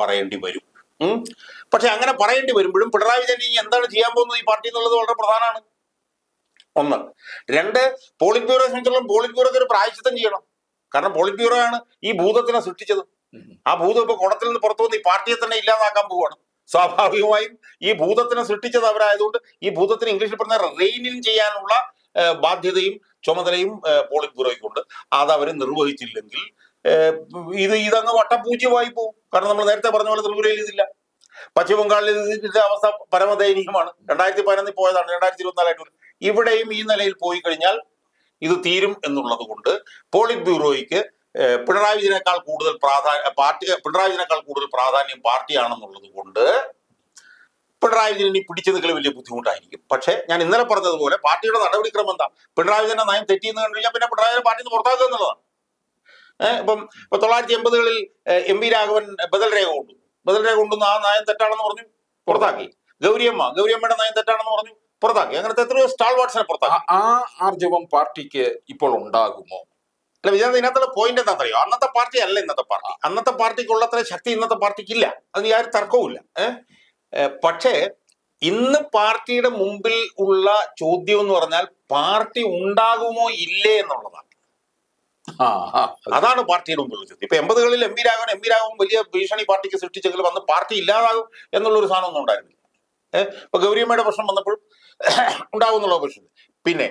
പറയേണ്ടി വരും. പക്ഷെ അങ്ങനെ പറയേണ്ടി വരുമ്പോഴും പിണറായി വിജയൻ ഇനി എന്താണ് ചെയ്യാൻ പോകുന്നത് ഈ പാർട്ടി എന്നുള്ളത് വളരെ പ്രധാനമാണ്. ഒന്ന്. രണ്ട് പോളിറ്റ് ബ്യൂറോയെ സംബന്ധിച്ചിടത്തോളം പോളിറ്റ് ബ്യൂറോക്ക് ഒരു ചെയ്യണം. കാരണം പോളിറ്റ് ബ്യൂറോ ആണ് ഈ ഭൂതത്തിനെ സൃഷ്ടിച്ചത്. ആ ഭൂതം ഇപ്പൊ കുടത്തിൽ നിന്ന് പുറത്തു വന്ന് ഈ പാർട്ടിയെ തന്നെ ഇല്ലാതാക്കാൻ പോവുകയാണ്. സ്വാഭാവികമായും ഈ ഭൂതത്തിനെ സൃഷ്ടിച്ചത് അവരായതുകൊണ്ട് ഈ ഭൂതത്തിന് ഇംഗ്ലീഷിൽ പറഞ്ഞ റെയിനിൻ ചെയ്യാനുള്ള ബാധ്യതയും ചുമതലയും പോളിറ്റ് ബ്യൂറോയ്ക്കുണ്ട് അത് അവർ നിർവഹിച്ചില്ലെങ്കിൽ ഇത് ഇതങ്ങ് വട്ടപൂജ്യമായി പോകും കാരണം നമ്മൾ നേരത്തെ പറഞ്ഞ പോലെ ത്രിപുരയിൽ ഇതില്ല. പശ്ചിമബംഗാളിൽ ഇതിന്റെ അവസ്ഥ പരമദയനീയമാണ്. രണ്ടായിരത്തി പതിനൊന്നിൽ പോയതാണ് രണ്ടായിരത്തി ഇരുപത്തിനാലായിട്ട് ഇവിടെയും ഈ നിലയിൽ പോയി കഴിഞ്ഞാൽ ഇത് തീരും എന്നുള്ളത് കൊണ്ട് പോളിറ്റ് ബ്യൂറോയ്ക്ക് പിണറായി വിജയനേക്കാൾ കൂടുതൽ പ്രാധാന്യം പാർട്ടി പിണറായി വിജയനേക്കാൾ കൂടുതൽ പ്രാധാന്യം പാർട്ടിയാണെന്നുള്ളത് കൊണ്ട് പിണറായി വിജയൻ ഇനി പിടിച്ചു നിൽക്കൽ വലിയ ബുദ്ധിമുട്ടായിരിക്കും. പക്ഷേ ഞാൻ ഇന്നലെ പറഞ്ഞതുപോലെ പാർട്ടിയുടെ നടപടിക്രമം എന്താ? പിണറായി വിജയന്റെ നയം തെറ്റിയെന്ന് കണ്ടില്ല പിന്നെ പിണറായി വിജയൻ പാർട്ടിയിൽ നിന്ന് പുറത്താക്കുക എന്നുള്ളതാണ്. ഏഹ് ഇപ്പം ഇപ്പൊ തൊള്ളായിരത്തി എൺപതുകളിൽ എം വി രാഘവൻ ബദൽ രേഖ കൊണ്ടു. ബദൽ രേഖ കൊണ്ടുവന്ന് ആ നയം തെറ്റാണെന്ന് പറഞ്ഞു പുറത്താക്കി. ഗൗരിയമ്മ ഗൗരിയമ്മയുടെ നയം തെറ്റാണെന്ന് പറഞ്ഞു പുറത്താക്കി. അങ്ങനത്തെ എത്രയോ സ്റ്റാൾ വാട്സിനെ പുറത്താക്കി. ആ- ആർജവം പാർട്ടിക്ക് ഇപ്പോൾ ഉണ്ടാകുമോ? അല്ല വിജയൻ ഇതിനകത്തുള്ള പോയിന്റ് എന്താ അറിയോ അന്നത്തെ പാർട്ടി അല്ല ഇന്നത്തെ പാർട്ടി. അന്നത്തെ പാർട്ടിക്കുള്ളത്ര ശക്തി ഇന്നത്തെ പാർട്ടിക്ക് ഇല്ല അതിന് യാതൊരു തർക്കവും ഇല്ല ഏഹ് പക്ഷേ ഇന്ന് പാർട്ടിയുടെ മുമ്പിൽ ഉള്ള ചോദ്യം എന്ന് പറഞ്ഞാൽ പാർട്ടി ഉണ്ടാകുമോ ഇല്ലേ എന്നുള്ളതാണ്. അതാണ് പാർട്ടിയുടെ മുമ്പിലുള്ള ചോദ്യം. ഇപ്പൊ എൺപതുകളിൽ M P Raghavan M P Raghavan വലിയ ഭീഷണി പാർട്ടിക്ക് സൃഷ്ടിച്ചെങ്കിലും വന്ന് പാർട്ടി ഇല്ലാതാകും എന്നുള്ളൊരു സാധനം ഒന്നും ഉണ്ടായിരുന്നില്ല. ഏഹ് ഇപ്പൊ ഗൗരിയമ്മയുടെ പ്രശ്നം വന്നപ്പോഴും ഉണ്ടാകും എന്നുള്ള പ്രശ്നം. പിന്നെ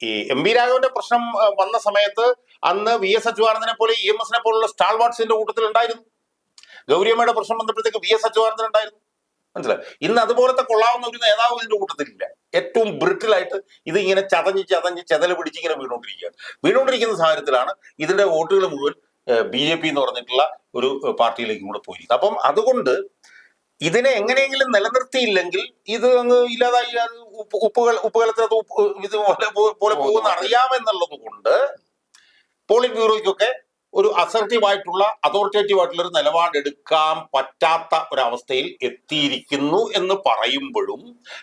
ഈ എം വി രാഘവന്റെ പ്രശ്നം വന്ന സമയത്ത് അന്ന് വി എസ് അച്യുതാനന്ദനെ പോലെ ഇ എം എസിനെ പോലുള്ള സ്റ്റാൾ വാട്സിന്റെ കൂട്ടത്തിൽ ഉണ്ടായിരുന്നു ഗൗരിയമ്മയുടെ പ്രശ്നം വന്നപ്പോഴത്തേക്ക് വി എസ് അച്യുതാനന്ദൻ ഉണ്ടായിരുന്നു. മനസ്സിലായി? ഇന്ന് അതുപോലത്തെ കൊള്ളാവുന്ന ഒരു നേതാവ് ഇതിന്റെ കൂട്ടത്തിലില്ല. ഏറ്റവും ബ്രിട്ടിലായിട്ട് ഇത് ഇങ്ങനെ ചതഞ്ഞ് ചതഞ്ഞ് ചെതല പിടിച്ച് ഇങ്ങനെ വീണുകൊണ്ടിരിക്കുകയാണ്. വീണുകൊണ്ടിരിക്കുന്ന സാഹചര്യത്തിലാണ് ഇതിന്റെ വോട്ടുകൾ മുഴുവൻ ബി ജെ പി എന്ന് പറഞ്ഞിട്ടുള്ള ഒരു പാർട്ടിയിലേക്കും കൂടെ പോയിരിക്കുന്നത്. അപ്പം അതുകൊണ്ട് ഇതിനെ എങ്ങനെയെങ്കിലും നിലനിർത്തിയില്ലെങ്കിൽ ഇത് അങ്ങ് ഇല്ലാതായി ഉപ്പുകൾ ഉപ്പുകലത്തിനകത്ത് ഉപ്പ് ഇത് പോലെ പോലെ പോകുന്ന അറിയാമെന്നുള്ളത് കൊണ്ട് പോളിറ്റ് ബ്യൂറോയ്ക്കൊക്കെ ഒരു അസർട്ടീവ് ആയിട്ടുള്ള അതോറിറ്റേറ്റീവ് ആയിട്ടുള്ള ഒരു നിലപാടെടുക്കാൻ പറ്റാത്ത ഒരവസ്ഥയിൽ എത്തിയിരിക്കുന്നു എന്ന് പറയുമ്പോഴും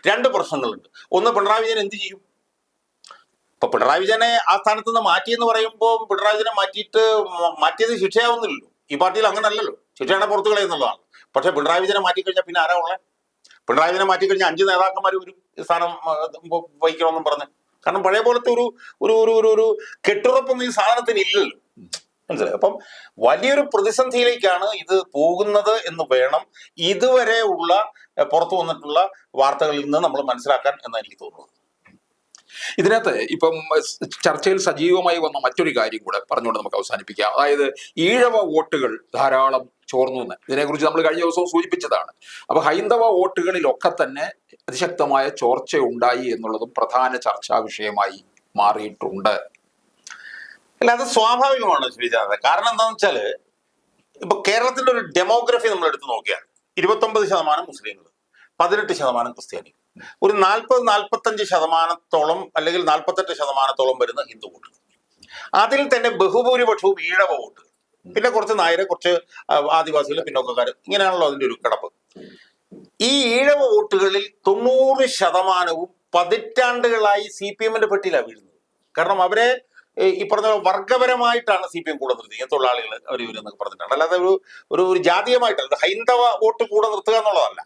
രണ്ട് പ്രശ്നങ്ങളുണ്ട്. ഒന്ന് പിണറായി വിജയൻ എന്ത് ചെയ്യും? ഇപ്പൊ പിണറായി വിജയനെ ആ സ്ഥാനത്ത് നിന്ന് മാറ്റിയെന്ന് പറയുമ്പോൾ പിണറായി വിജയനെ മാറ്റിയിട്ട് മാറ്റിയത് ശിക്ഷയാവുന്നില്ലല്ലോ. ഈ പാർട്ടിയിൽ അങ്ങനെ അല്ലല്ലോ ശിക്ഷയാണ് പുറത്തു കളയുന്നുള്ളതാണ്. പക്ഷെ പിണറായി വിജയനെ മാറ്റിക്കഴിഞ്ഞാൽ പിന്നെ ആരാ ഉള്ളത് പിണറായി വിജയനെ മാറ്റിക്കഴിഞ്ഞാൽ അഞ്ച് നേതാക്കന്മാർ ഒരു സ്ഥാനം വഹിക്കണമെന്നും പറഞ്ഞ്. കാരണം പഴയ പോലത്തെ ഒരു ഒരു ഒരു ഒരു കെട്ടുറപ്പൊന്നും ഈ സാധനത്തിന് ഇല്ലല്ലോ മനസ്സിലായി. അപ്പം വലിയൊരു പ്രതിസന്ധിയിലേക്കാണ് ഇത് പോകുന്നത് എന്ന് വേണം ഇതുവരെ ഉള്ള പുറത്തു വന്നിട്ടുള്ള വാർത്തകളിൽ നിന്ന് നമ്മൾ മനസ്സിലാക്കാൻ എന്നാണ് എനിക്ക് തോന്നുന്നത് ഇതിനകത്ത് ഇപ്പം ചർച്ചയിൽ സജീവമായി വന്ന മറ്റൊരു കാര്യം കൂടെ പറഞ്ഞുകൊണ്ട് നമുക്ക് അവസാനിപ്പിക്കാം. അതായത് ഈഴവ വോട്ടുകൾ ധാരാളം ചോർന്നു എന്ന്. ഇതിനെക്കുറിച്ച് നമ്മൾ കഴിഞ്ഞ ദിവസവും സൂചിപ്പിച്ചതാണ്. അപ്പൊ ഹൈന്ദവ വോട്ടുകളിലൊക്കെ തന്നെ അതിശക്തമായ ചോർച്ച ഉണ്ടായി എന്നുള്ളതും പ്രധാന ചർച്ചാ വിഷയമായി മാറിയിട്ടുണ്ട്. അല്ല അത് സ്വാഭാവികമാണ് ശ്രീജാത കാരണം എന്താണെന്ന് വെച്ചാൽ ഇപ്പൊ കേരളത്തിന്റെ ഒരു ഡെമോഗ്രഫി നമ്മൾ എടുത്ത് നോക്കിയാൽ ഇരുപത്തൊമ്പത് ശതമാനം മുസ്ലിങ്ങൾ പതിനെട്ട് ശതമാനം ക്രിസ്ത്യാനികൾ ഒരു നാൽപ്പത് നാൽപ്പത്തഞ്ച് ശതമാനത്തോളം അല്ലെങ്കിൽ നാൽപ്പത്തെട്ട് ശതമാനത്തോളം വരുന്ന ഹിന്ദു വോട്ട് അതിൽ തന്നെ ബഹുഭൂരിപക്ഷവും ഈഴവ വോട്ടുകൾ. പിന്നെ കുറച്ച് നായരെ കുറച്ച് ആദിവാസികൾ പിന്നോക്കക്കാർ. ഇങ്ങനെയാണല്ലോ അതിന്റെ ഒരു കിടപ്പ്. ഈ ഈഴവ വോട്ടുകളിൽ തൊണ്ണൂറ് ശതമാനവും പതിറ്റാണ്ടുകളായി സി പി എമ്മിന്റെ പെട്ടിയിലാണ് വീഴുന്നത്. കാരണം അവരെ ഈ പറഞ്ഞ വർഗപരമായിട്ടാണ് സി പി എം കൂടെ നിർത്തിയത്. തൊഴിലാളികൾ അവർ ഇവരെന്നൊക്കെ പറഞ്ഞിട്ടുണ്ട്. അല്ലാതെ ഒരു ഒരു ഒരു ജാതീയമായിട്ടല്ല. ഹൈന്ദവ വോട്ട് കൂടെ നിർത്തുക എന്നുള്ളതല്ല.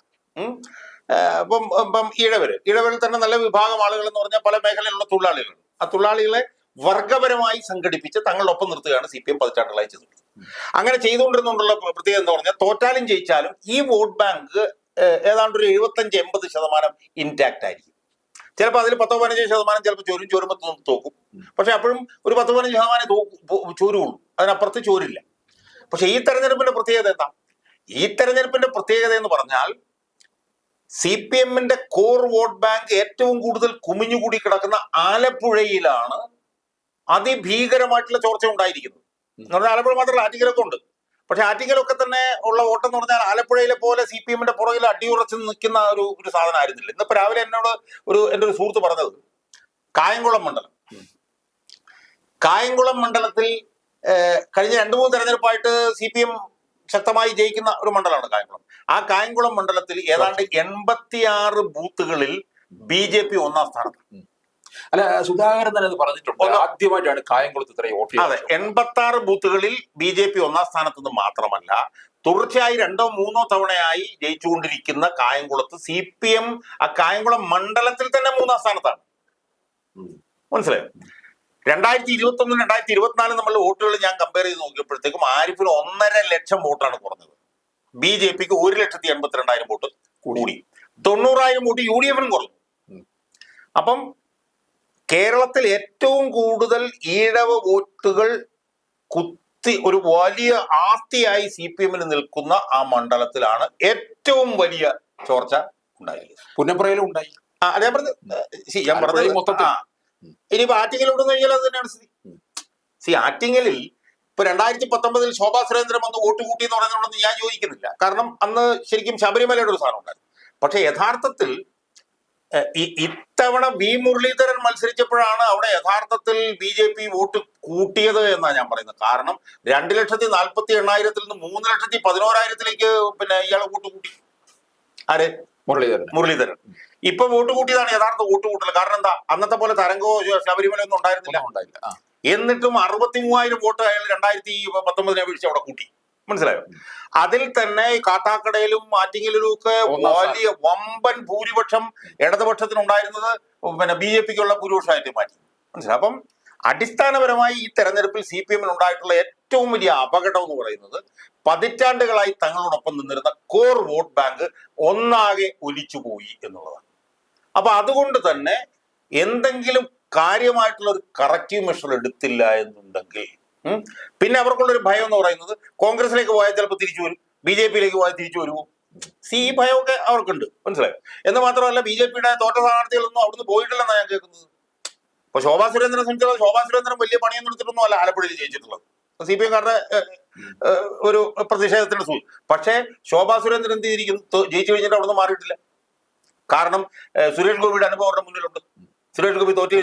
ഇപ്പം ഇപ്പം ഇഴവർ ഇഴവരിൽ തന്നെ നല്ല വിഭാഗം ആളുകൾ എന്ന് പറഞ്ഞാൽ പല മേഖലയിലുള്ള തൊഴിലാളികൾ. ആ തൊഴിലാളികളെ വർഗപരമായി സംഘടിപ്പിച്ച് തങ്ങളൊപ്പം നിർത്തുകയാണ് സി പി എം പതിറ്റാണ്ടുകളായി ചെയ്തിട്ടുള്ളത് അങ്ങനെ ചെയ്തുകൊണ്ടിരുന്നുള്ള പ്രത്യേകത എന്ന് പറഞ്ഞാൽ തോറ്റാലും ജയിച്ചാലും ഈ വോട്ട് ബാങ്ക് ഏതാണ്ട് ഒരു എഴുപത്തഞ്ച് എൺപത് ശതമാനം ഇൻടാക്ട് ആയിരിക്കും. ചിലപ്പോൾ അതിൽ പത്തോ പതിനഞ്ച് ശതമാനം ചിലപ്പോൾ ചോരും ചോരുമ്പോൾ തോക്കും. പക്ഷെ അപ്പോഴും ഒരു പത്ത് പതിനഞ്ച് ശതമാനം തോക്കും ചോരുള്ളൂ അതിനപ്പുറത്ത് ചോരില്ല. പക്ഷെ ഈ തെരഞ്ഞെടുപ്പിന്റെ പ്രത്യേകത എന്താ? ഈ തെരഞ്ഞെടുപ്പിന്റെ പ്രത്യേകത എന്ന് പറഞ്ഞാൽ സി പി എമ്മിന്റെ കോർ വോട്ട് ബാങ്ക് ഏറ്റവും കൂടുതൽ കുമിഞ്ഞുകൂടി കിടക്കുന്ന ആലപ്പുഴയിലാണ് അതിഭീകരമായിട്ടുള്ള ചോർച്ച ഉണ്ടായിരിക്കുന്നത്. എന്ന് പറഞ്ഞാൽ ആലപ്പുഴ മാത്രമല്ല ആറ്റിങ്ങലൊക്കെ ഉണ്ട്. പക്ഷെ ആറ്റിങ്ങലൊക്കെ തന്നെ ഉള്ള വോട്ടെന്ന് പറഞ്ഞാൽ ആലപ്പുഴയിലെ പോലെ സി പി എമ്മിന്റെ പുറകിൽ അടിയുറച്ച് നിൽക്കുന്ന ഒരു ഒരു സാധനം ആയിരുന്നില്ല. ഇന്നിപ്പോ രാവിലെ എന്നോട് ഒരു എന്റെ ഒരു സുഹൃത്ത് പറഞ്ഞത്. കായംകുളം മണ്ഡലം. കായംകുളം മണ്ഡലത്തിൽ കഴിഞ്ഞ രണ്ടു മൂന്ന് തെരഞ്ഞെടുപ്പായിട്ട് സി പി എം ശക്തമായി ജയിക്കുന്ന ഒരു മണ്ഡലമാണ് കായംകുളം. ആ കായംകുളം മണ്ഡലത്തിൽ ഏതാണ്ട് എൺപത്തിയാറ് ബൂത്തുകളിൽ ബി ജെ പി ഒന്നാം സ്ഥാനത്ത് അല്ല സുധാകരൻ തന്നെ അത് പറഞ്ഞിട്ടുണ്ട് ആദ്യമായിട്ടാണ് കായംകുളത്ത് ഇത്രയും വോട്ട് അതെ. എൺപത്തി ആറ് ബൂത്തുകളിൽ ബി ജെ പി ഒന്നാം സ്ഥാനത്ത് നിന്ന് മാത്രമല്ല തുടർച്ചയായി രണ്ടോ മൂന്നോ തവണയായി ജയിച്ചുകൊണ്ടിരിക്കുന്ന കായംകുളത്ത് സി പി എം ആ കായംകുളം മണ്ഡലത്തിൽ തന്നെ മൂന്നാം സ്ഥാനത്താണ്. മനസ്സിലായോ രണ്ടായിരത്തി ഇരുപത്തി ഒന്ന് രണ്ടായിരത്തി ഇരുപത്തിനാല് നമ്മൾ വോട്ടുകൾ ഞാൻ കമ്പയർ ചെയ്ത് നോക്കിയപ്പോഴത്തേക്കും ആരിഫിന് ഒന്നര ലക്ഷം വോട്ടാണ് കുറഞ്ഞത് ബി ജെ പിക്ക് ഒരു ലക്ഷത്തി എൺപത്തിരണ്ടായിരം വോട്ട് കൂടി തൊണ്ണൂറായിരം വോട്ട് യു ഡി എഫിനും കുറഞ്ഞു. അപ്പം കേരളത്തിൽ ഏറ്റവും കൂടുതൽ ഈഴവ വോട്ടുകൾ കുത്തി ഒരു വലിയ ആസ്തിയായി സി പി എമ്മിന് നിൽക്കുന്ന ആ മണ്ഡലത്തിലാണ് ഏറ്റവും വലിയ ചോർച്ച ഉണ്ടായിരിക്കുന്നത് പുന്നപ്രയിലും ഉണ്ടായി. ആ ഞാൻ പറഞ്ഞത് സി ഞാൻ പറഞ്ഞത് മൊത്തത്തിൽ. ആ. ഇനിയിപ്പോ ആറ്റിങ്ങൽ ഇവിടെ കഴിഞ്ഞാൽ അത് തന്നെയാണ് സ്ഥിതി. സി ആറ്റിങ്ങലിൽ ഇപ്പൊ രണ്ടായിരത്തി പത്തൊമ്പതിൽ ശോഭാ സുരേന്ദ്രൻ വന്ന് വോട്ട് കൂട്ടി എന്ന് പറയുന്നതുകൊണ്ടൊന്നും ഞാൻ ചോദിക്കുന്നില്ല കാരണം അന്ന് ശരിക്കും ശബരിമലയുടെ ഒരു സാധനം ഉണ്ടായിരുന്നു. പക്ഷെ യഥാർത്ഥത്തിൽ ഇത്തവണ വി മുരളീധരൻ മത്സരിച്ചപ്പോഴാണ് അവിടെ യഥാർത്ഥത്തിൽ ബി ജെ പി വോട്ട് കൂട്ടിയത് എന്നാണ് ഞാൻ പറയുന്നത്. കാരണം രണ്ട് ലക്ഷത്തി നാൽപ്പത്തി എണ്ണായിരത്തിൽ നിന്ന് മൂന്ന് ലക്ഷത്തി പതിനോരായിരത്തിലേക്ക് പിന്നെ ഇയാൾ വോട്ട് കൂട്ടി. ആര്? മുരളീധരൻ. മുരളീധരൻ. ഇപ്പൊ വോട്ട് കൂട്ടിയതാണ് യഥാർത്ഥ വോട്ട് കൂട്ടൽ കാരണം എന്താ? അന്നത്തെ പോലെ തരംഗോ ശബരിമല ഒന്നും ഉണ്ടായിരുന്നില്ല. ഉണ്ടായില്ല. എന്നിട്ടും അറുപത്തി മൂവായിരം വോട്ട് അയാൾ രണ്ടായിരത്തി പത്തൊമ്പതിനെ വീഴ്ച അവിടെ കൂട്ടി. മനസ്സിലായോ? അതിൽ തന്നെ കാട്ടാക്കടയിലും ആറ്റിങ്ങലിലും ഒക്കെ വലിയ വമ്പൻ ഭൂരിപക്ഷം ഇടതുപക്ഷത്തിനുണ്ടായിരുന്നത് പിന്നെ ബി ജെ പിക്കുള്ള ഭൂരിപക്ഷമായിട്ട് മാറ്റി. മനസ്സിലായി? അപ്പം അടിസ്ഥാനപരമായി ഈ തെരഞ്ഞെടുപ്പിൽ സി പി എമ്മിന് ഉണ്ടായിട്ടുള്ള ഏറ്റവും വലിയ അപകടം എന്ന് പറയുന്നത് പതിറ്റാണ്ടുകളായി തങ്ങളോടൊപ്പം നിന്നിരുന്ന കോർ വോട്ട് ബാങ്ക് ഒന്നാകെ ഒലിച്ചുപോയി എന്നുള്ളതാണ്. അപ്പൊ അതുകൊണ്ട് തന്നെ എന്തെങ്കിലും കാര്യമായിട്ടുള്ള ഒരു കറക്റ്റീവ് മെഷർ എടുത്തില്ല എന്നുണ്ടെങ്കിൽ പിന്നെ അവർക്കുള്ളൊരു ഭയം എന്ന് പറയുന്നത് കോൺഗ്രസിലേക്ക് പോയാൽ ചിലപ്പോൾ തിരിച്ചു വരും ബി ജെ പിയിലേക്ക് പോയാൽ തിരിച്ചു വരുമോ? സി ഈ ഭയമൊക്കെ അവർക്കുണ്ട് മനസ്സിലായോ? എന്ന് മാത്രമല്ല ബി ജെ പിയുടെ തോറ്റ സ്ഥാനാർത്ഥികളൊന്നും അവിടുന്ന് പോയിട്ടില്ലെന്നാണ് ഞാൻ കേൾക്കുന്നത്. ഇപ്പൊ ശോഭാ സുരേന്ദ്രനെ സംബന്ധിച്ചത് ശോഭാ സുരേന്ദ്രൻ വലിയ പണിയൊന്നും എടുത്തിട്ടൊന്നും അല്ല ആലപ്പുഴയിൽ ജയിച്ചിട്ടുള്ളത്. സി പി എംകാരുടെ ഒരു പ്രതിഷേധത്തിന്റെ സൂചി. പക്ഷേ ശോഭാ സുരേന്ദ്രൻ എന്ത് ചെയ്തിരിക്കുന്നു? ജയിച്ചു കഴിഞ്ഞിട്ട് അവിടുന്ന് മാറിയിട്ടില്ല. കാരണം സുരേഷ് ഗോപിയുടെ അനുഭവം അവരുടെ മുന്നിലുണ്ട്. സുരേഷ് ഗോപി തോറ്റു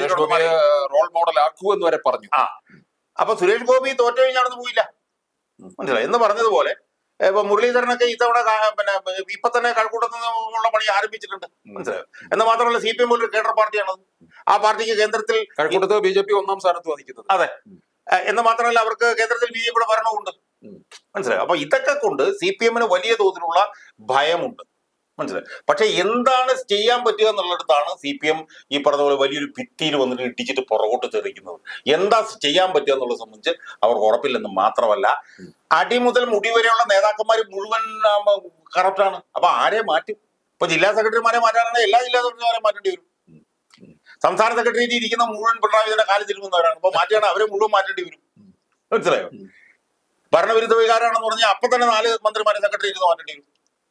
റോൾ മോഡൽ ആക്കൂ എന്ന് വരെ പറഞ്ഞു. ആ. അപ്പൊ സുരേഷ് ഗോപി തോറ്റു കഴിഞ്ഞാൽ അവിടുന്ന് പോയില്ല. മനസ്സിലായി? എന്ന് പറഞ്ഞതുപോലെ ഇപ്പൊ മുരളീധരനൊക്കെ ഇത്തവണ പിന്നെ ഇപ്പൊ തന്നെ കഴക്കൂട്ടത്ത് നിന്നുള്ള പണി ആരംഭിച്ചിട്ടുണ്ട്. മനസ്സിലായോ? എന്ന് മാത്രമല്ല സി പി എം ഒരു കേഡർ പാർട്ടിയാണത്. ആ പാർട്ടിക്ക് കേന്ദ്രത്തിൽ കഴക്കൂട്ടത്ത് ബി ജെ പി ഒന്നാം സ്ഥാനത്ത് വഹിക്കുന്നത്. അതെ. എന്ന് മാത്രമല്ല അവർക്ക് കേന്ദ്രത്തിൽ ബി ജെ പിയുടെ ഭരണമുണ്ട് മനസ്സിലായോ? അപ്പൊ ഇതൊക്കെ കൊണ്ട് സി പി എമ്മിന് വലിയ തോതിലുള്ള ഭയമുണ്ട്. മനസ്സിലായി. പക്ഷെ എന്താണ് ചെയ്യാൻ പറ്റുക എന്നുള്ളിടത്താണ് സി പി എം ഈ പറഞ്ഞ പോലെ വലിയൊരു ഭിത്തിയിൽ വന്നിട്ട് ഇടിച്ചിട്ട് പുറകോട്ട് തെറിക്കുന്നത്. എന്താ ചെയ്യാൻ പറ്റുക എന്നുള്ളത് സംബന്ധിച്ച് അവർക്ക് ഉറപ്പില്ലെന്ന് മാത്രമല്ല അടി മുതൽ മുടി വരെയുള്ള നേതാക്കന്മാർ മുഴുവൻ കറപ്റ്റാണ് അപ്പൊ ആരെ മാറ്റും? ഇപ്പൊ ജില്ലാ സെക്രട്ടറിമാരെ മാറ്റാനാണെങ്കിൽ എല്ലാ ജില്ലാ സെക്രട്ടറിമാരെ മാറ്റേണ്ടി വരും. സംസ്ഥാന സെക്രട്ടേറിയറ്റ് ഇരിക്കുന്ന മുഴുവൻ പിണറായി വിജയന്റെ കാലിൽ തിരുമുന്നവരാണ് അപ്പൊ മാറ്റിയാണ് അവരെ മുഴുവൻ മാറ്റേണ്ടി വരും. മനസ്സിലായോ? ഭരണവിരുദ്ധ വികാരമാണെന്ന് പറഞ്ഞാൽ അപ്പൊ തന്നെ നാല് മന്ത്രിമാരെ സെക്രട്ടറി ഇരുന്ന് മാറ്റേണ്ടി വരും.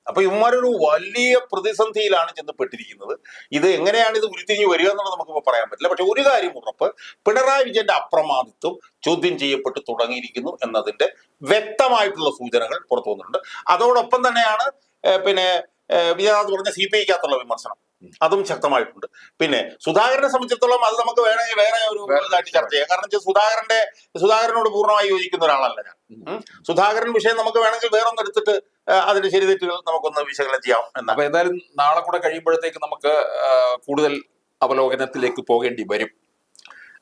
അപ്പൊ ഇവന്മാരൊരു വലിയ പ്രതിസന്ധിയിലാണ് ചെന്നപ്പെട്ടിരിക്കുന്നത്. ഇത് എങ്ങനെയാണ് ഇത് ഉരുത്തിരിഞ്ഞ് വരിക എന്നുള്ളത് നമുക്ക് പറയാൻ പറ്റില്ല. പക്ഷെ ഒരു കാര്യം ഉറപ്പ് പിണറായി വിജയന്റെ അപ്രമാദിത്വം ചോദ്യം ചെയ്യപ്പെട്ട് തുടങ്ങിയിരിക്കുന്നു എന്നതിന്റെ വ്യക്തമായിട്ടുള്ള സൂചനകൾ പുറത്തു വന്നിട്ടുണ്ട്. അതോടൊപ്പം തന്നെയാണ് പിന്നെ വിജയനാഥ് പറഞ്ഞ സി പി ഐക്കകത്തുള്ള വിമർശനം. അതും ശക്തമായിട്ടുണ്ട്. പിന്നെ സുധാകരനെ സംബന്ധിച്ചിടത്തോളം അത് നമുക്ക് വേണമെങ്കിൽ വേറെ ഒരു ഇതായിട്ട് ചർച്ച ചെയ്യാം. കാരണം വെച്ചാൽ സുധാകരന്റെ സുധാകരനോട് പൂർണമായി യോജിക്കുന്ന ഒരാളല്ല ഞാൻ. സുധാകരൻ വിഷയം നമുക്ക് വേണമെങ്കിൽ വേറൊന്ന് എടുത്തിട്ട് ആ, അതിന്റെ ശരിതെറ്റുകൾ നമുക്കൊന്ന് വിശകലനം ചെയ്യാം എന്നാ. അപ്പൊ എന്തായാലും നാളെ കൂടെ കഴിയുമ്പോഴത്തേക്ക് നമുക്ക് കൂടുതൽ അവലോകനത്തിലേക്ക് പോകേണ്ടി വരും.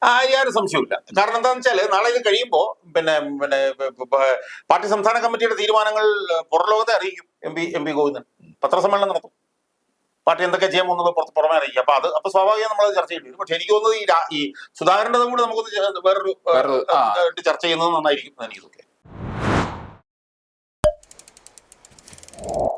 ആ യാതൊരു സംശയമില്ല കാരണം എന്താണെന്ന് വെച്ചാൽ നാളെ ഇത് കഴിയുമ്പോൾ പിന്നെ പിന്നെ പാർട്ടി സംസ്ഥാന കമ്മിറ്റിയുടെ തീരുമാനങ്ങൾ പുറലോകത്തെ അറിയിക്കും. M P M P Govindan പത്രസമ്മേളനം നടത്തും. പാർട്ടി എന്തൊക്കെ ചെയ്യാൻ പോകുന്നത് പുറത്ത് പുറമെ അറിയിക്കും. അപ്പൊ അത് അപ്പൊ സ്വാഭാവികം നമ്മൾ ചർച്ച ചെയ്യേണ്ടി വരും. പക്ഷെ എനിക്ക് തോന്നുന്നത് ഈ സുധാകരന്റെ കൂടെ നമുക്കൊന്ന് വേറൊരു ചർച്ച ചെയ്യുന്നത് നന്നായിരിക്കും എനിക്ക് തോന്നുന്നു. Oh.